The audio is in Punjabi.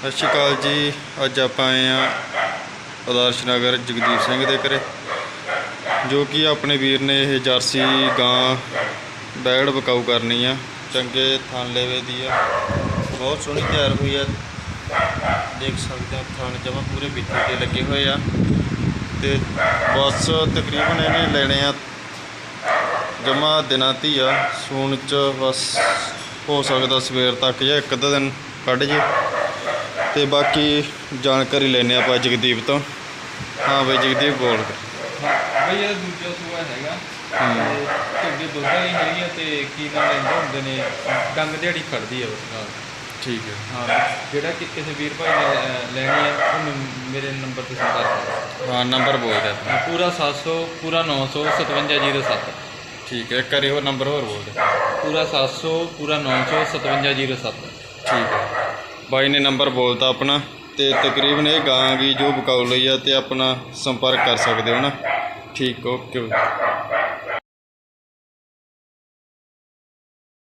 ਸਤਿ ਸ਼੍ਰੀ ਅਕਾਲ ਜੀ। ਅੱਜ ਆਪਾਂ ਆਏ ਆ ਆਦਰਸ਼ ਨਗਰ ਜਗਦੀਪ ਸਿੰਘ ਦੇ ਘਰੇ, ਜੋ ਕਿ ਆਪਣੇ ਵੀਰ ਨੇ ਇਹ ਜਰਸੀ ਗਾਂ ਬੈੜ ਬਕਾਊ ਕਰਨੀ ਆ। ਚੰਗੇ ਥਣ ਲੇਵੇ ਦੀ ਆ। ਬਹੁਤ ਸੋਹਣੀ ਤਿਆਰ ਹੋਈ ਆ। ਦੇਖ ਸਕਦੇ ਆ ਥਾਂ ਜਮਾ ਪੂਰੇ ਬਿੱਥੇ ਤੇ ਲੱਗੇ ਹੋਏ ਆ। ਤੇ ਬਸ ਤਕਰੀਬਨ ਇਹਨੇ ਲੈਣੇ ਆ ਜਮਾ ਦਿਨਾਂ ਧੀ ਆ। ਸੂਣ ਚ ਬਸ ਹੋ ਸਕਦਾ ਸਵੇਰ ਤੱਕ ਜਾਂ ਇੱਕ ਅੱਧਾ ਦਿਨ ਕੱਢ ਜੇ। ਤੇ ਬਾਕੀ ਜਾਣਕਾਰੀ ਲੈਣੇ ਆਪਾਂ ਜਗਦੀਪ ਤੋਂ। ਹਾਂ ਬਈ ਜਗਦੀਪ ਬੋਲ। ਬਈ ਇਹ ਦੂਜਾ ਸੂਆ ਹੈਗਾ। ਤੇ ਦੁੱਧ ਵਾਲੀ ਹੈਗੀ ਆ ਤੇ ਕੀ ਨਾਲ ਲੈਂਦੇ ਹੁੰਦੇ ਨੇ? ਡੰਗ ਦਿਹਾੜੀ ਖੜਦੀ ਆ ਉਸ ਨਾਲ। ਠੀਕ ਹੈ। ਹਾਂ ਜਿਹੜਾ ਕਿ ਕਿਸੇ ਵੀਰ ਭਾਈ ਨੇ ਲੈਣੀ ਆ ਉਹ ਮੇਰੇ ਨੰਬਰ ਤੇ ਸੰਪਰਕ ਕਰੋ ਹਾਂ ਨੰਬਰ ਬੋਲ ਦੇ। ਹਾਂ, ਪੂਰਾ 700 ਪੂਰਾ 900 5707 ਠੀਕ ਹੈ ਕਰੀ ਹੋਰ ਨੰਬਰ ਹੋਰ ਬੋਲ ਦੇ। ਪੂਰਾ 700 ਪੂਰਾ 900 5707 ਠੀਕ ਹੈ ਬਾਈ ਨੇ ਨੰਬਰ ਬੋਲਤਾ ਆਪਣਾ ਤੇ ਤਕਰੀਬਨ ਇਹ ਗਾਂ ਵੀ ਜੋ ਬਕਾਉ ਲਈ ਆ ਤੇ ਆਪਣਾ ਸੰਪਰਕ ਕਰ ਸਕਦੇ ਹੋ ਨਾ? ਠੀਕ, ਓਕੇ।